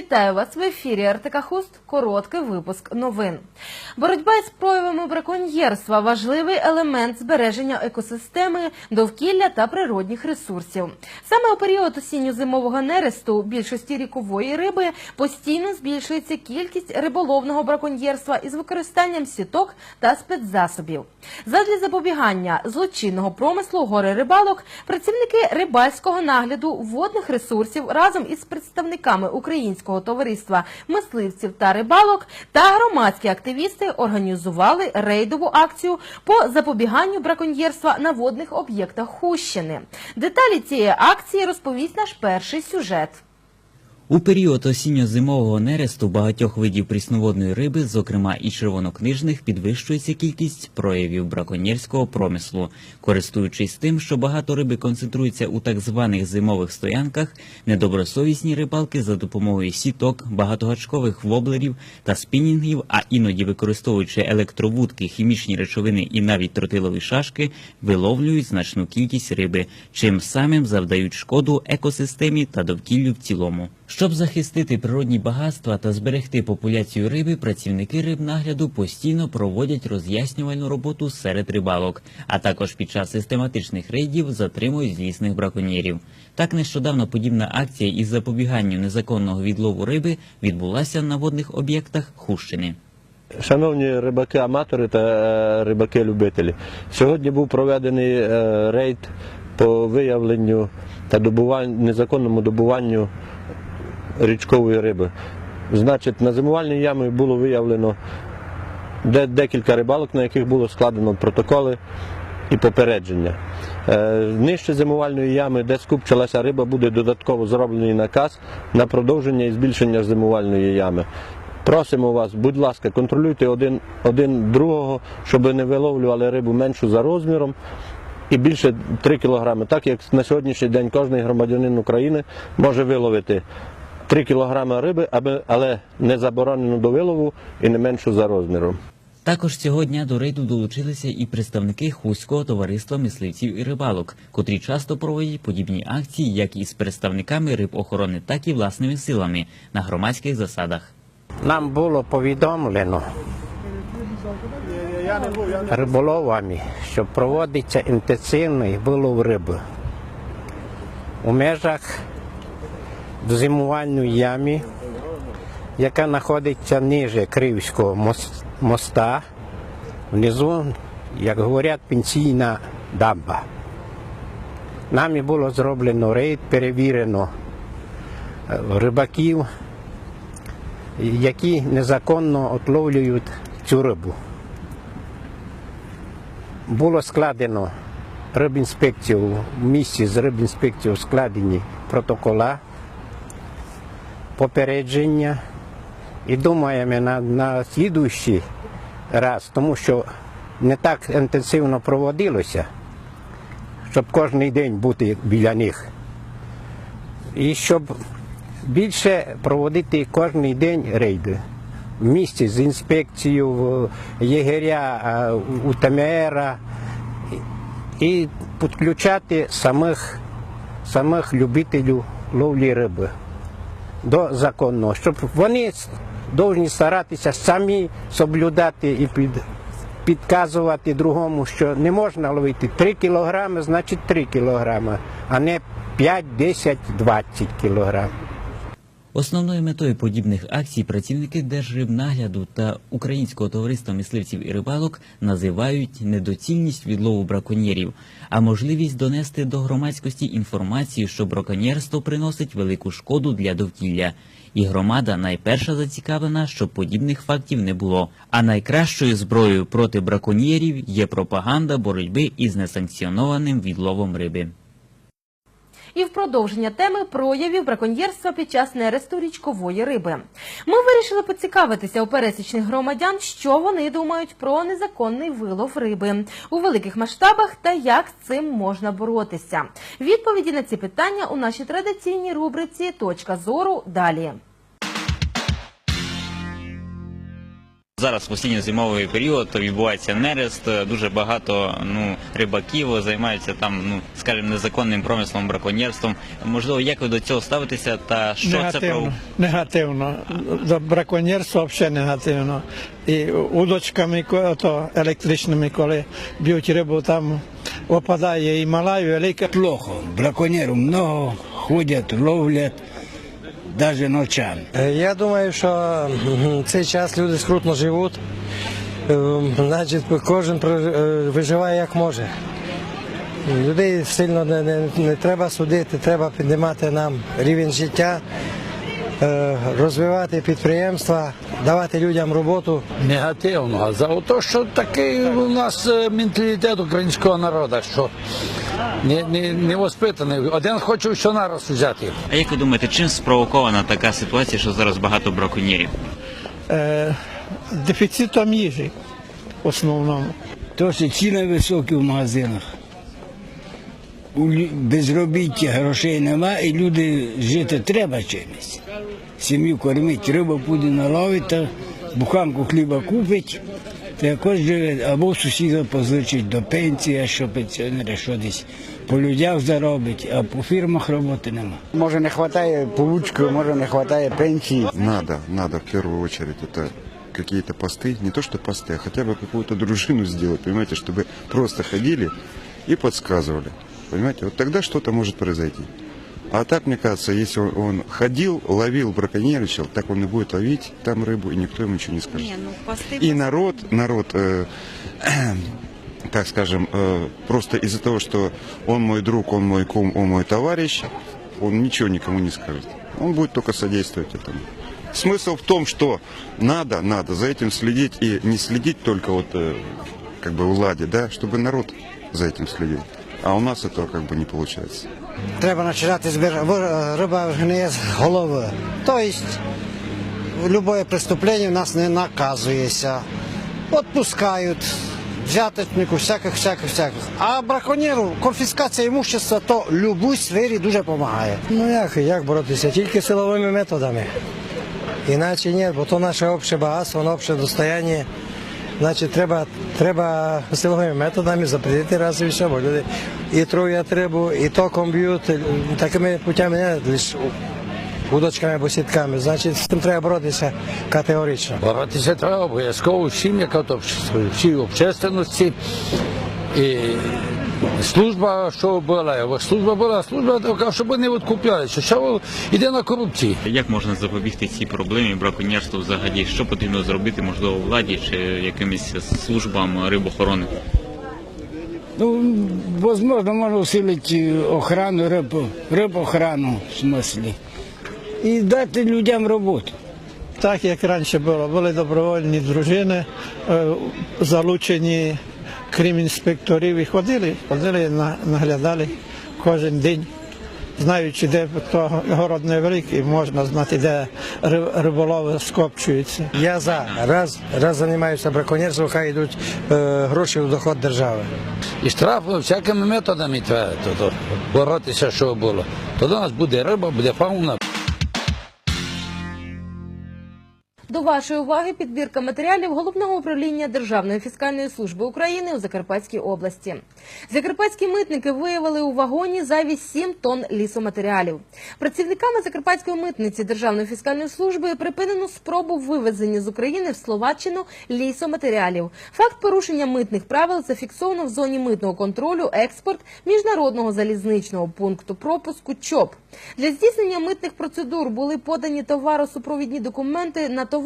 Вітаю вас в ефірі РТК Хуст. Короткий випуск новин. Боротьба із проявами браконьєрства важливий елемент збереження екосистеми, довкілля та природних ресурсів. Саме у період осінньо-зимового нересту більшості рікової риби постійно збільшується кількість риболовного браконьєрства із використанням сіток та спецзасобів. Задля запобігання злочинного промислу гори рибалок працівники рибальського нагляду водних ресурсів разом із представниками Українського товариства мисливців та рибалок та громадські активісти організували рейдову акцію по запобіганню браконьєрства на водних об'єктах Хущини. Деталі цієї акції розповість наш перший сюжет. У період осінньо-зимового нересту багатьох видів прісноводної риби, зокрема і червонокнижних, підвищується кількість проявів браконьєрського промислу. Користуючись тим, що багато риби концентрується у так званих зимових стоянках, недобросовісні рибалки за допомогою сіток, багатогачкових воблерів та спінінгів, а іноді використовуючи електровудки, хімічні речовини і навіть тротилові шашки, виловлюють значну кількість риби, чим самим завдають шкоду екосистемі та довкіллю в цілому. Щоб захистити природні багатства та зберегти популяцію риби, працівники рибнагляду постійно проводять роз'яснювальну роботу серед рибалок, а також під час систематичних рейдів затримують злісних браконьєрів. Так нещодавно подібна акція із запобіганню незаконного відлову риби відбулася на водних об'єктах Хущини. Шановні рибаки-аматори та е, рибаки-любителі, сьогодні був проведений е, рейд по виявленню та добуванню, незаконному добуванню річкової риби. Значить, на зимувальній ямі було виявлено декілька рибалок, на яких було складено протоколи і попередження. Е, Нижче зимувальної ями, де скупчилася риба, буде додатково зроблений наказ на продовження і збільшення зимувальної ями. Просимо вас, будь ласка, контролюйте один, один другого, щоб не виловлювали рибу меншу за розміром і більше 3 кілограми. Так як на сьогоднішній день кожен громадянин України може виловити 3 кілограми риби, аби- але не заборонено до вилову і не меншу за розміром. Також цього дня до рейду долучилися і представники Хуського товариства мисливців і рибалок, котрі часто проводять подібні акції як із представниками рибохорони, так і власними силами на громадських засадах. Нам було повідомлено риболовами, що проводиться інтенсивний вилов риби у межах зимувальної ями, яка знаходиться ниже Кривського моста, внизу, як говорять, пенсійна дамба. Нами було зроблено рейд, перевірено е, рибаків, які незаконно отловлюють цю рибу. Було складено рибінспекцію, в місці з рибінспекцією складені протокола, попередження. І думаємо на, на слідуючий раз, тому що не так інтенсивно проводилося, щоб кожен день бути біля них. І щоб більше проводити кожен день рейди. В місті з інспекцією в єгеря, у ТМР і підключати самих, самих любителів ловлі риби до законного, щоб вони повинні старатися самі соблюдати і під, підказувати другому, що не можна ловити 3 кілограми, значить 3 кілограми, а не 5, 10, 20 кілограмів. Основною метою подібних акцій працівники Держрибнагляду та Українського товариства мисливців і рибалок називають недоцільність відлову браконьєрів, а можливість донести до громадськості інформацію, що браконьєрство приносить велику шкоду для довкілля. І громада найперша зацікавлена, щоб подібних фактів не було. А найкращою зброєю проти браконьєрів є пропаганда боротьби із несанкціонованим відловом риби. І в продовження теми проявів браконьєрства під час нересту річкової риби. Ми вирішили поцікавитися у пересічних громадян, що вони думають про незаконний вилов риби у великих масштабах та як з цим можна боротися. Відповіді на ці питання у нашій традиційній рубриці Точка зору далі. Зараз в осінньо-зимовий період відбувається нерест. Дуже багато ну рибаків займаються там, ну скажімо, незаконним промислом, браконьєрством. Можливо, як ви до цього ставитеся, та що це про негативно, негативно. До браконьєрства взагалі негативно. І удочками то, електричними, коли б'ють рибу, там опадає і мала, і велика. плохо. Браконьеров много, ходят, ловлять, даже ночами. Е, Я думаю, що цей час люди скрутно живуть. Е, Значить, кожен е, виживає як може. Людей сильно не, не, не треба судити, треба піднімати нам рівень життя, розвивати підприємства, давати людям роботу. Негативно. За те, що такий у нас е, менталітет українського народу, що не, не, не воспитаний. Один хоче все нараз взяти. а як ви думаєте, чим спровокована така ситуація, що зараз багато браконьєрів? Е, дефіцитом їжі в основному. То, що ціни високі в магазинах. У безробіття грошей нема, і люди жити треба чимось Сім'ю кормить, риба буде наловить, та буханку хліба купить, та якось живе, або сусіда позичить до пенсії, а що пенсіонери, що десь по людях заробить, а по фірмах роботи нема. Може не вистачає получки, може не вистачає пенсії. Надо, надо в первую очередь это какие-то посты, не то что посты, а хотя бы какую-то дружину сделать, понимаете, чтобы просто ходили и подсказывали. Понимаете, вот тогда что-то может произойти. А так, мне кажется, если он, он ходил, ловил, браконьерничал, так он и будет ловить там рыбу, и никто ему ничего не скажет. И народ, народ, э, так скажем, э, просто из-за того, что он мой друг, он мой кум, он мой товарищ, он ничего никому не скажет. Он будет только содействовать этому. Смысл в том, что надо, надо за этим следить и не следить только вот э, как бы владе, да, чтобы народ за этим следил. А у нас этого как бы не получается. Треба починати збирати. Риба гниє з голови. Тобто, будь-яке преступлення в нас не наказується. Отпускають. Взяточнику, всяких, всяких, всяких. А браконьєру конфіскація імущества то в будь-якій сфері дуже допомагає. Ну як, як боротися? Тільки силовими методами. Іначе ні, бо то наше обще багатство, воно обще достояння. Значить, треба, треба силовими методами запретити раз і все, бо люди і труять рибу, і током б'ють, такими путями не лише удочками або сітками. Значить, з цим треба боротися категорично. Боротися треба обов'язково всім, як от всій общественності. І служба, що була, служба була, служба така, щоб не відкупляли, що що йде на корупцію. Як можна запобігти цій проблемі браконьєрству взагалі? Що потрібно зробити, можливо, владі чи якимось службам рибохорони? Ну, возможно, можно усилить э, охрану, риб, рибохрану, в смысле, і дати людям роботу. Так як раніше було, були добровольні дружини, е, залучені крім інспекторів і ходили, ходили, наглядали кожен день, знаючи, де то город невеликий, можна знати, де риболови скопчуються. Я за. Раз, раз займаюся браконьєрством, хай йдуть е, гроші в доход держави. І штрафи всякими методами треба боротися, що було. Тоді у нас буде риба, буде фауна. До вашої уваги підбірка матеріалів головного управління Державної фіскальної служби України у Закарпатській області. Закарпатські митники виявили у вагоні зайві 7 тонн лісоматеріалів. Працівниками Закарпатської митниці Державної фіскальної служби припинено спробу вивезення з України в Словаччину лісоматеріалів. Факт порушення митних правил зафіксовано в зоні митного контролю експорт міжнародного залізничного пункту пропуску ЧОП. Для здійснення митних процедур були подані товаросупровідні документи на товар,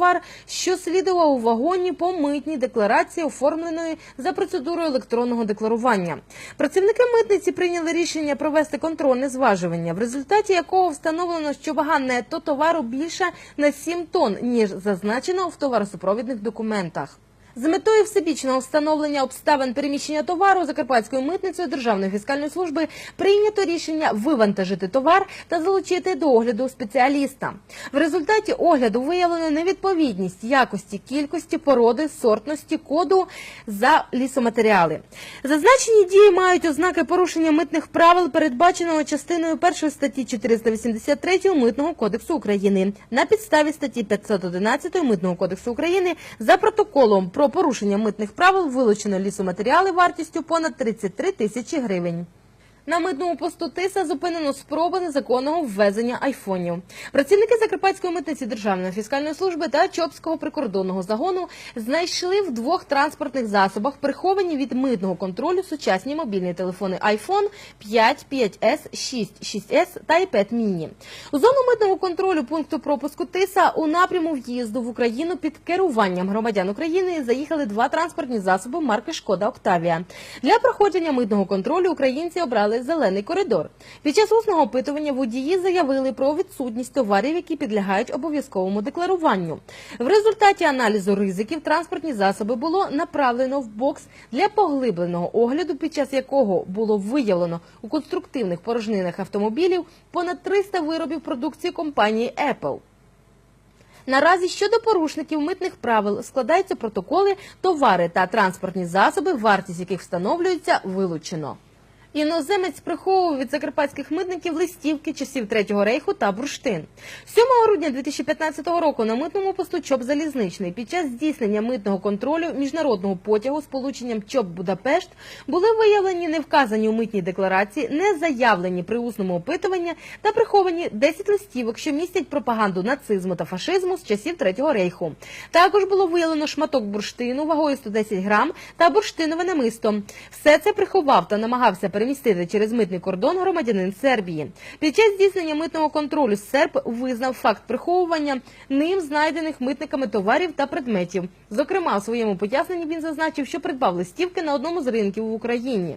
що слідував у вагоні по митній декларації, оформленої за процедурою електронного декларування. Працівники митниці прийняли рішення провести контрольне зважування, в результаті якого встановлено, що вага нетто товару більша на 7 тонн, ніж зазначено в товаросупровідних документах. З метою всебічного встановлення обставин переміщення товару Закарпатською митницею Державної фіскальної служби прийнято рішення вивантажити товар та залучити до огляду спеціаліста. В результаті огляду виявлено невідповідність якості, кількості, породи, сортності, коду за лісоматеріали. Зазначені дії мають ознаки порушення митних правил, передбаченого частиною 1 статті 483 Митного кодексу України на підставі статті 511 Митного кодексу України за протоколом про порушення митних правил вилучено лісоматеріали вартістю понад 33 тисячі гривень. На митному посту Тиса зупинено спроби незаконного ввезення айфонів. Працівники Закарпатської митниці Державної фіскальної служби та Чопського прикордонного загону знайшли в двох транспортних засобах приховані від митного контролю сучасні мобільні телефони iPhone 5, 5S, 6, 6S та iPad mini. У зону митного контролю пункту пропуску Тиса у напряму в'їзду в Україну під керуванням громадян України заїхали два транспортні засоби марки Шкода Октавія. Для проходження митного контролю українці обрали зелений коридор. Під час усного опитування водії заявили про відсутність товарів, які підлягають обов'язковому декларуванню. В результаті аналізу ризиків транспортні засоби було направлено в бокс для поглибленого огляду, під час якого було виявлено у конструктивних порожнинах автомобілів понад 300 виробів продукції компанії Apple. Наразі щодо порушників митних правил складаються протоколи, товари та транспортні засоби, вартість яких встановлюється, вилучено. Іноземець приховував від закарпатських митників листівки часів Третього рейху та бурштин. 7 грудня 2015 року на митному посту ЧОП Залізничний під час здійснення митного контролю міжнародного потягу з полученням ЧОП Будапешт були виявлені невказані у митній декларації, не заявлені при усному опитуванні та приховані 10 листівок, що містять пропаганду нацизму та фашизму з часів Третього рейху. Також було виявлено шматок бурштину вагою 110 грам та бурштинове намисто. Все це приховав та намагався перемістити через митний кордон громадянин Сербії. Під час здійснення митного контролю серб визнав факт приховування ним знайдених митниками товарів та предметів. Зокрема, у своєму поясненні він зазначив, що придбав листівки на одному з ринків в Україні.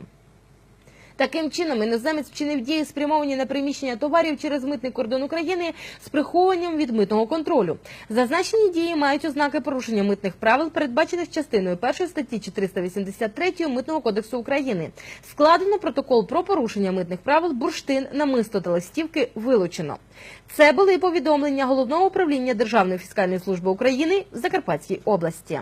Таким чином, іноземець вчинив дії, спрямовані на приміщення товарів через митний кордон України з приховуванням від митного контролю. Зазначені дії мають ознаки порушення митних правил, передбачених частиною 1 статті 483 Митного кодексу України. Складено протокол про порушення митних правил, бурштин, намисто та листівки вилучено. Це були повідомлення головного управління Державної фіскальної служби України в Закарпатській області.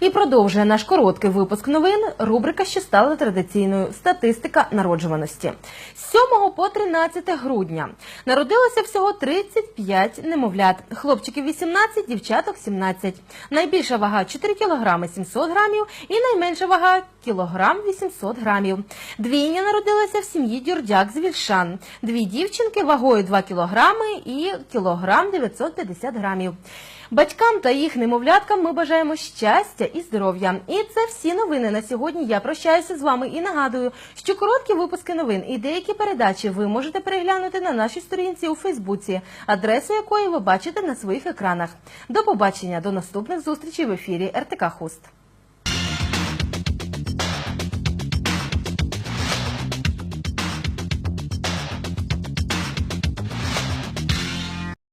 І продовжує наш короткий випуск новин рубрика, що стала традиційною статистика народжуваності. З 7 по 13 грудня народилося всього 35 немовлят. Хлопчиків 18, дівчаток 17. Найбільша вага 4 кг 700 грамів і найменша вага кілограм 800 грамів. Двійня народилася в сім'ї Дюрдяк з Вільшан. Дві дівчинки вагою 2 кг і кілограм 950 грамів. Батькам та їх немовляткам ми бажаємо щастя і здоров'я. І це всі новини на сьогодні. Я прощаюся з вами і нагадую, що короткі випуски новин і деякі передачі ви можете переглянути на нашій сторінці у Фейсбуці, адресу якої ви бачите на своїх екранах. До побачення, до наступних зустрічей в ефірі РТК Хуст.